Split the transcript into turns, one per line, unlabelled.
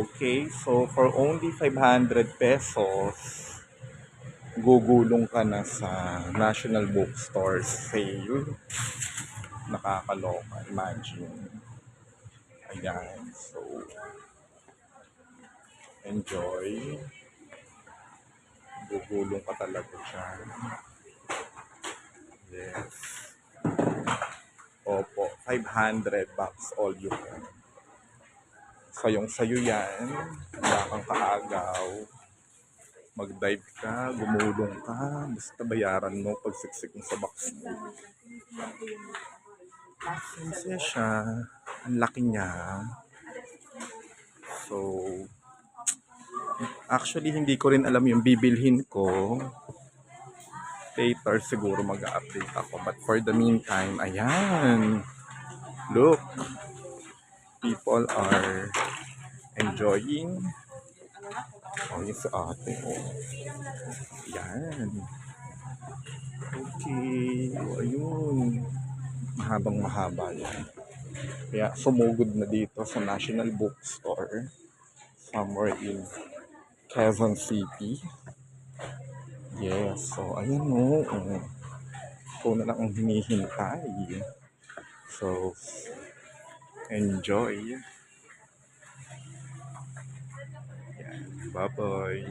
Okay, so for only 500 pesos, gugulong ka na sa National Bookstore sale. Nakakaloka, imagine. Ayan, so enjoy. Gugulong ka talaga dyan. Yes. Opo, 500 bucks all you can. Sayong sayo yan. Wala kang kaagaw. Mag-dive ka, gumulong ka, basta bayaran mo pag siksik mo sa box mo. Masaya siya. Ang laki niya. So, actually hindi ko rin alam yung bibilhin ko. Later siguro mag-update ako. But for the meantime, ayan. Look. People are enjoying. Oh, yung sa ate. Oh. Yan. Okay. Oh, ayun. Mahabang mahaba yan. Kaya sumugod na dito sa National Bookstore. Somewhere in Quezon City. Yes. So, ayan o. Oh. Ikaw na lang ang hinihintay. So, enjoy. Yan. Bye-bye.